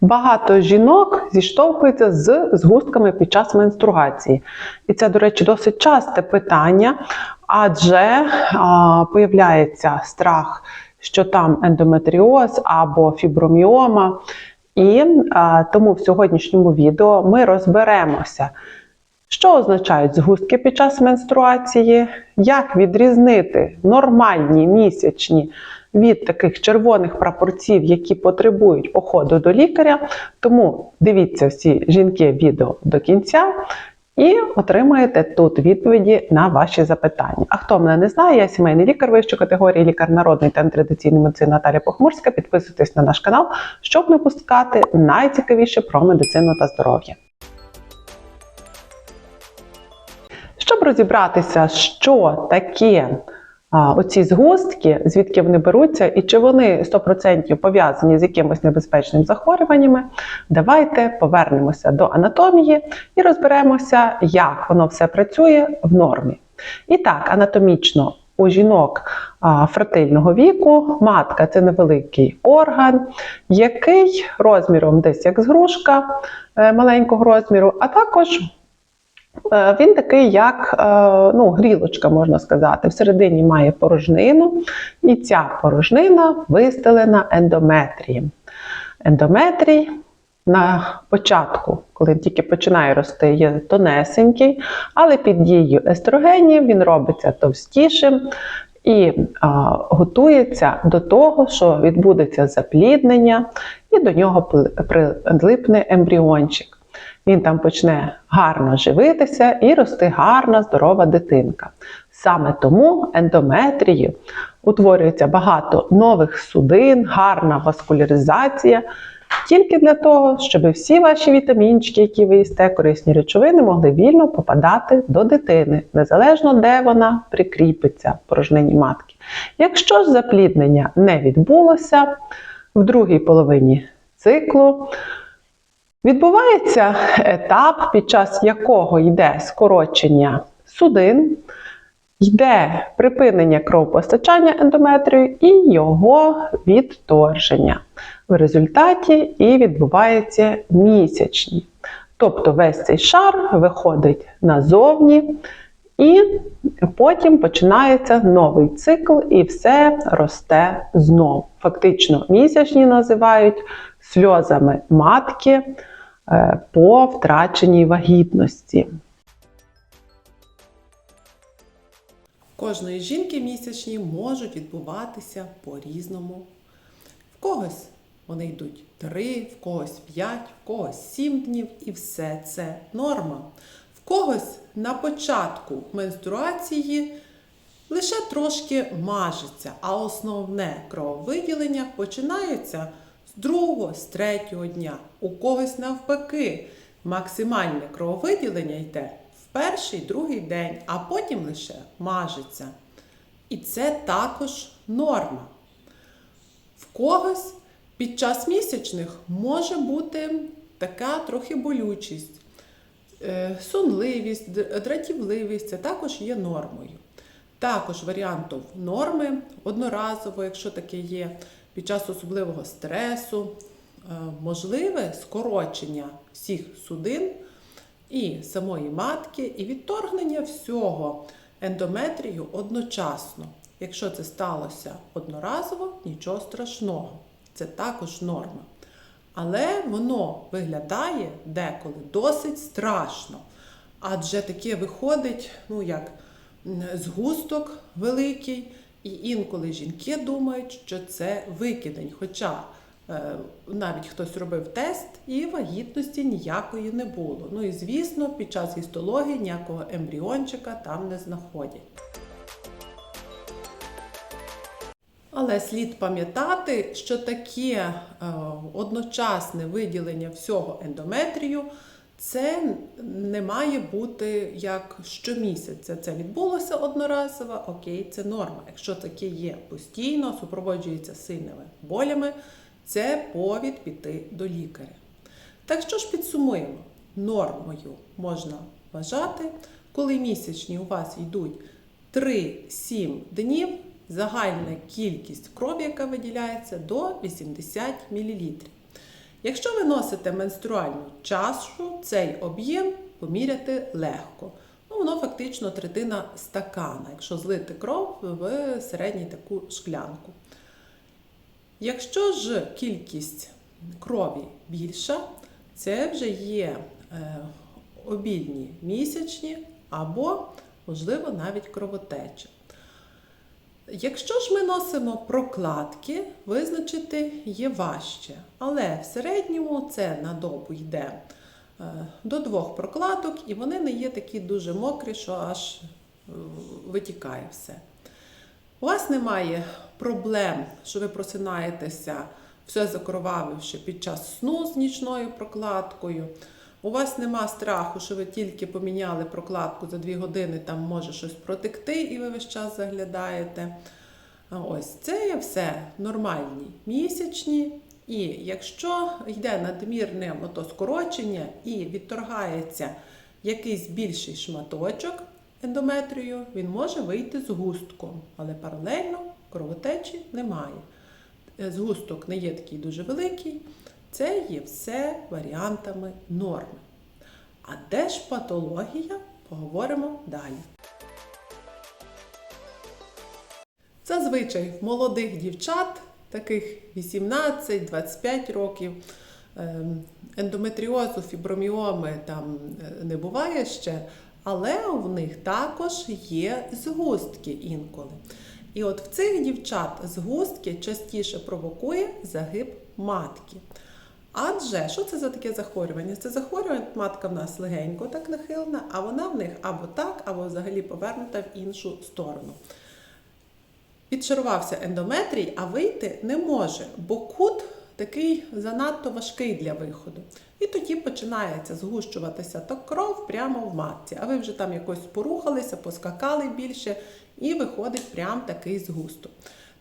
Багато жінок зіштовхуються з згустками під час менструації. І це, до речі, досить часте питання, адже а, появляється страх, що там ендометріоз або фіброміома. І а, тому в сьогоднішньому відео ми розберемося, що означають згустки під час менструації, як відрізнити нормальні місячні від таких червоних прапорців, які потребують походу до лікаря. Тому дивіться всі жінки відео до кінця. І отримаєте тут відповіді на ваші запитання. А хто мене не знає, я сімейний лікар вищої категорії, лікар народної та традиційної медицини Наталя Похмурська. Підписуйтесь на наш канал, щоб не пускати найцікавіше про медицину та здоров'я. Щоб розібратися, що таке оці згустки, звідки вони беруться, і чи вони 100% пов'язані з якимось небезпечним захворюваннями, давайте повернемося до анатомії і розберемося, як воно все працює в нормі. І так, анатомічно. У жінок фертильного віку матка це невеликий орган, який розміром десь як згрушка е, маленького розміру, а також Він такий, як е, ну, грілочка, можна сказати. Всередині має порожнину, і ця порожнина вистелена ендометрієм. Ендометрій на початку, коли тільки починає рости, є тонесенький, але під дією естрогенів він робиться товстішим. І а, готується до того, що відбудеться запліднення, і до нього прилипне ембріончик. Він там почне гарно живитися і рости гарна, здорова дитинка. Саме тому ендометрії утворюється багато нових судин, гарна васкуляризація, тільки для того, щоб всі ваші вітамінчики, які ви їсте, корисні речовини, могли вільно попадати до дитини, незалежно де вона прикріпиться в порожнині матки. Якщо ж запліднення не відбулося в другій половині циклу, Відбувається етап, під час якого йде скорочення судин, йде припинення кровопостачання ендометрію і його відторження. В результаті і відбувається місячні. Тобто весь цей шар виходить назовні, і потім починається новий цикл, і все росте знов. Фактично, місячні називають сльозами матки е, по втраченій вагітності. Кожної жінки місячні можуть відбуватися по-різному. В когось вони йдуть 3, в когось 5, в когось 7 днів, і все це норма. Когось на початку менструації лише трошки мажеться, а основне крововиділення починається з другого, з третього дня. У когось навпаки, максимальне крововиділення йде в перший, другий день, а потім лише мажеться. І це також норма. В когось під час місячних може бути така трохи болючість, сонливість, дратівливість це також є нормою. Також варіантом норми одноразово, якщо таке є, під час особливого стресу, е, можливе скорочення всіх судин і самої матки, і відторгнення всього ендометрію одночасно. Якщо це сталося одноразово, нічого страшного. Це також норма. Але воно виглядає деколи досить страшно. Адже таке виходить, ну як згусток великий, і інколи жінки думають, що це викидень. Хоча е, навіть хтось робив тест і вагітності ніякої не було. Ну і звісно, під час гістології ніякого ембріончика там не знаходять. Але слід пам'ятати, що таке е, одночасне виділення всього ендометрію це не має бути як щомісяця. Це відбулося одноразово, окей, це норма. Якщо таке є постійно, супроводжується сильними болями, це повід піти до лікаря. Так що ж підсумуємо, нормою можна вважати, коли місячні у вас йдуть 3-7 днів, загальна кількість крові, яка виділяється, до 80 мл. Якщо ви носите менструальну чашу, цей об'єм поміряти легко. Ну, воно фактично третина стакана, якщо злити кров в середню таку шклянку. Якщо ж кількість крові більша, це вже є е, обільні місячні або, можливо, навіть кровотеча. Якщо ж ми носимо прокладки, визначити є важче, але в середньому це на добу йде е, до двох прокладок, і вони не є такі дуже мокрі, що аж е, витікає все. У вас немає проблем, що ви просинаєтеся, все закровавивши під час сну з нічною прокладкою. У вас нема страху, що ви тільки поміняли прокладку за 2 години, там може щось протекти, і ви весь час заглядаєте. Ось це є все нормальні місячні. І якщо йде надмірне скорочення і відторгається якийсь більший шматочок ендометрію, він може вийти з густком, але паралельно кровотечі немає. Е, Згусток не є такий дуже великий, це є все варіантами норми. А де ж патологія? Поговоримо далі. Зазвичай в молодих дівчат, таких 18-25 років, ем, ендометріозу, фіброміоми там е, не буває ще, але в них також є згустки інколи. І от в цих дівчат згустки частіше провокує загиб матки. Адже що це за таке захворювання? Це захворювання матка в нас легенько так нахилена, а вона в них або так, або взагалі повернута в іншу сторону. Відшарувався ендометрій, а вийти не може, бо кут такий занадто важкий для виходу. І тоді починається згущуватися то кров прямо в матці. А ви вже там якось порухалися, поскакали більше, і виходить прям такий згусток.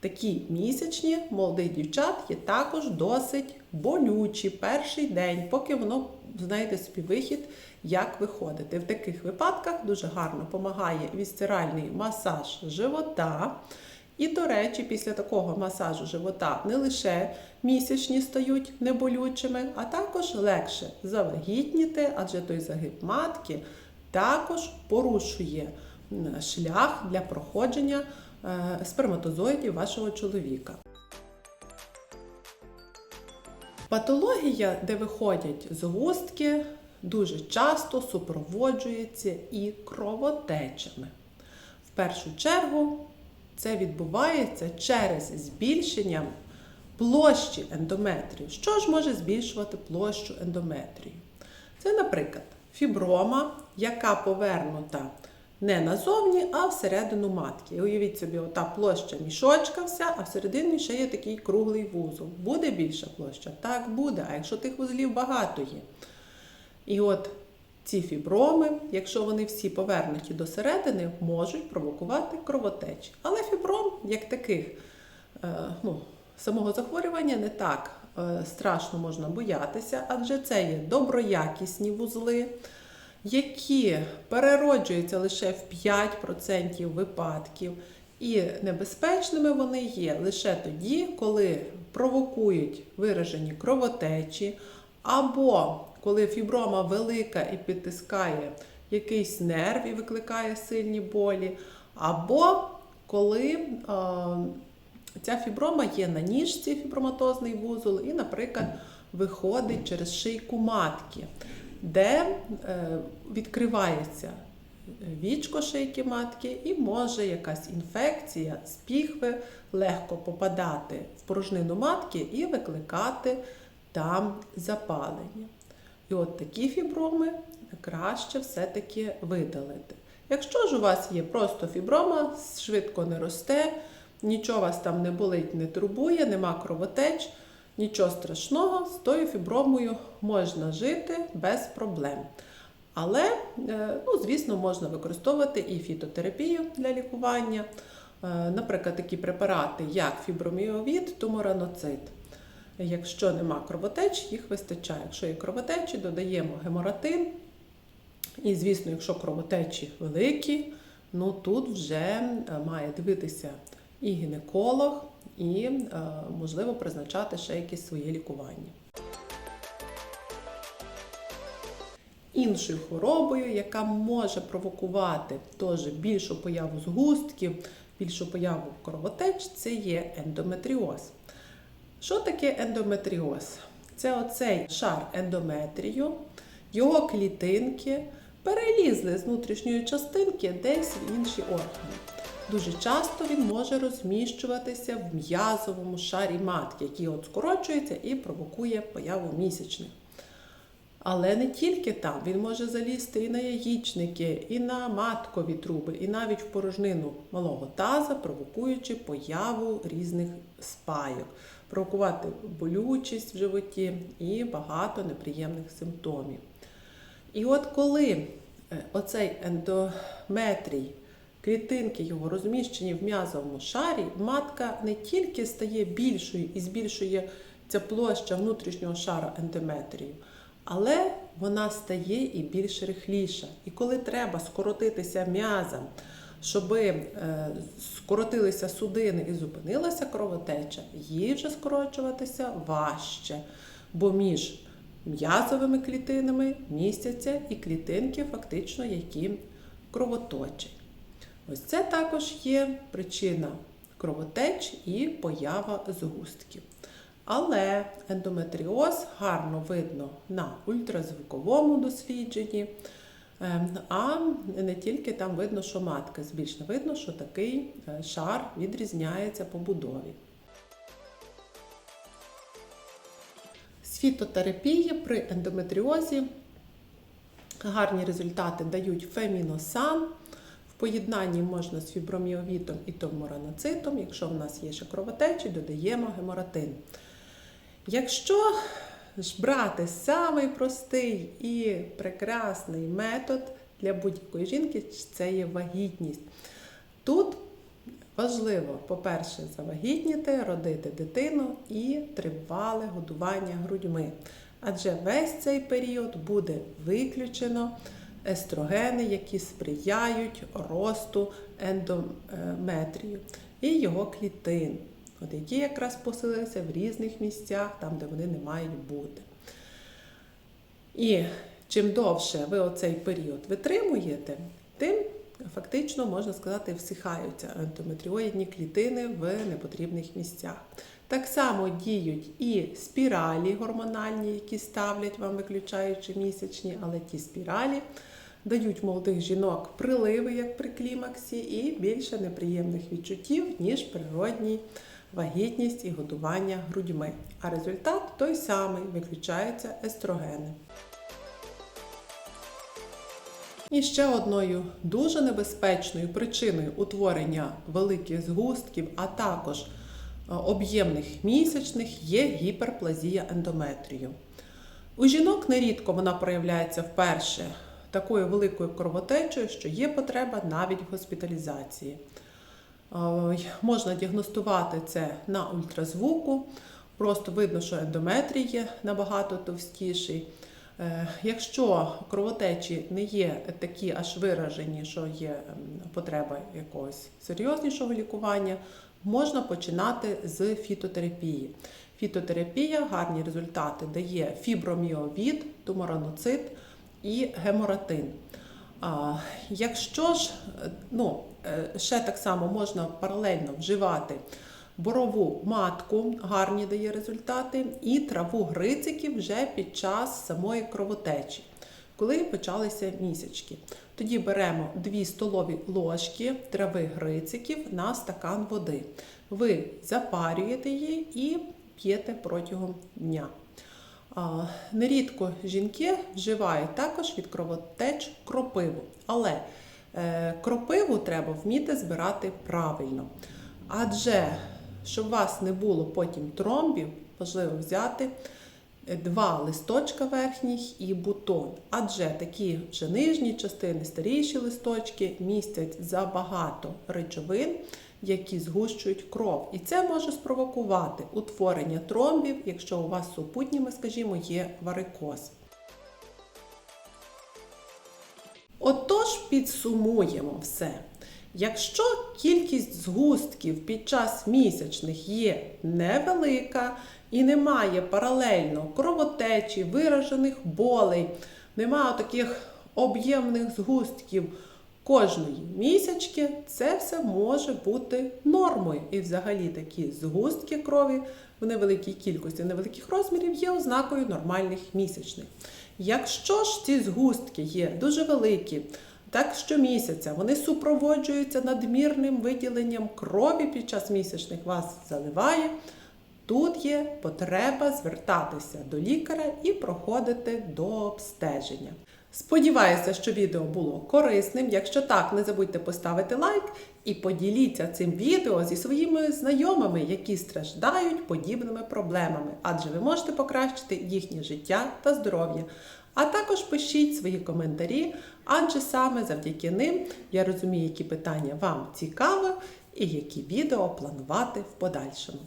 Такі місячні молодих дівчат є також досить болючі перший день, поки воно знайде собі вихід, як виходити. В таких випадках дуже гарно допомагає вісцеральний масаж живота. І, до речі, після такого масажу живота не лише місячні стають неболючими, а також легше завагітніти, адже той загиб матки також порушує шлях для проходження сперматозоїдів вашого чоловіка. Патологія, де виходять згустки, дуже часто супроводжується і кровотечами. В першу чергу це відбувається через збільшення площі ендометрію. Що ж може збільшувати площу ендометрію? Це, наприклад, фіброма, яка повернута не назовні, а всередину матки. І Уявіть собі, ота площа мішочка вся, а всередині ще є такий круглий вузол. Буде більша площа? Так, буде. А якщо тих вузлів багато є. І от ці фіброми, якщо вони всі повернуті до середини, можуть провокувати кровотечі. Але фібром, як таких, е, ну, самого захворювання не так е, страшно можна боятися, адже це є доброякісні вузли, які перероджуються лише в 5% випадків. І небезпечними вони є лише тоді, коли провокують виражені кровотечі, або коли фіброма велика і підтискає якийсь нерв і викликає сильні болі, або коли е, ця фіброма є на ніжці, фіброматозний вузол, і, наприклад, виходить через шийку матки, де е, відкривається вічко шийки матки, і може якась інфекція з піхви легко попадати в порожнину матки і викликати там запалення. І от такі фіброми краще все-таки видалити. Якщо ж у вас є просто фіброма, швидко не росте, нічого вас там не болить, не турбує, нема кровотеч, нічого страшного, з тою фібромою можна жити без проблем. Але, е, ну, звісно, можна використовувати і фітотерапію для лікування, Е, наприклад, такі препарати, як фіброміовід, тумораноцит. Якщо нема кровотеч, їх вистачає. Якщо є кровотечі, додаємо геморатин. І, звісно, якщо кровотечі великі, ну тут вже е, має дивитися і гінеколог, і, е, можливо, призначати ще якісь свої лікування. Іншою хворобою, яка може провокувати теж більшу появу згустків, більшу появу кровотеч, це є ендометріоз. Що таке ендометріоз? Це оцей шар ендометрію, його клітинки перелізли з внутрішньої частинки десь в інші органи. Дуже часто він може розміщуватися в м'язовому шарі матки, який от скорочується і провокує появу місячних. Але не тільки там, він може залізти і на яєчники, і на маткові труби, і навіть в порожнину малого таза, провокуючи появу різних спайок, провокувати болючість в животі і багато неприємних симптомів. І от коли е, оцей ендометрій, клітинки його розміщені в м'язовому шарі, матка не тільки стає більшою і збільшує ця площа внутрішнього шара ендометрію, але вона стає і більш рихліша. І коли треба скоротитися м'язам, щоб е, скоротилися судини і зупинилася кровотеча, їй вже скорочуватися важче, бо між м'язовими клітинами містяться і клітинки, фактично, які кровоточать. Ось це також є причина кровотеч і поява згустків. Але ендометріоз гарно видно на ультразвуковому дослідженні, Ем, а не тільки там видно, що матка збільшена, видно, що такий е, шар відрізняється по будові. З фітотерапії при ендометріозі гарні результати дають феміносан. Поєднанні можна з фіброміовітом і томораноцитом. Якщо в нас є ще кровотечі, додаємо геморатин. Якщо ж брати самий простий і прекрасний метод для будь-якої жінки, це є вагітність. Тут важливо, по-перше, завагітніти, родити дитину і тривале годування грудьми. Адже весь цей період буде виключено естрогени, які сприяють росту ендометрію і його клітин, от які якраз посилилися в різних місцях, там, де вони не мають бути. І чим довше ви оцей період витримуєте, тим фактично можна сказати, всихаються ендометріоїдні клітини в непотрібних місцях. Так само діють і спіралі гормональні, які ставлять вам, виключаючи місячні, але ті спіралі дають молодих жінок приливи, як при клімаксі, і більше неприємних відчуттів, ніж природній вагітність і годування грудьми. А результат той самий виключаються естрогени. І ще одною дуже небезпечною причиною утворення великих згустків, а також е, об'ємних місячних є гіперплазія ендометрію. У жінок нерідко вона проявляється вперше такою великою кровотечею, що є потреба навіть в госпіталізації. Е, Можна діагностувати це на ультразвуку, просто видно, що ендометрій є набагато товстіший. Е, Якщо кровотечі не є такі аж виражені, що є потреба якогось серйознішого лікування, можна починати з фітотерапії. Фітотерапія гарні результати дає фіброміовід, тумораноцит і геморатин. А, Якщо ж ну, е, ще так само можна паралельно вживати борову матку, гарні дає результати, і траву грициків вже під час самої кровотечі, коли почалися місячки. Тоді беремо 2 столові ложки трави грициків на стакан води. Ви запарюєте її і п'єте протягом дня. Нерідко жінки вживають також від кровотеч кропиву, але е, кропиву треба вміти збирати правильно. Адже щоб у вас не було потім тромбів, важливо взяти два листочка верхніх і бутон. Адже такі вже нижні частини, старіші листочки містять забагато речовин, які згущують кров. І це може спровокувати утворення тромбів, якщо у вас супутніми, скажімо, є варикоз. Отож, підсумуємо все. Якщо кількість згустків під час місячних є невелика і немає паралельно кровотечі, виражених болей, нема таких об'ємних згустків кожної місячки, це все може бути нормою. І взагалі такі згустки крові в невеликій кількості, невеликих розмірів є ознакою нормальних місячних. Якщо ж ці згустки є дуже великі, так щомісяця вони супроводжуються надмірним виділенням крові під час місячних вас заливає. Тут є потреба звертатися до лікаря і проходити до обстеження. Сподіваюся, що відео було корисним. Якщо так, не забудьте поставити лайк і поділіться цим відео зі своїми знайомими, які страждають подібними проблемами, адже ви можете покращити їхнє життя та здоров'я. А також пишіть свої коментарі, адже саме завдяки ним я розумію, які питання вам цікаві і які відео планувати в подальшому.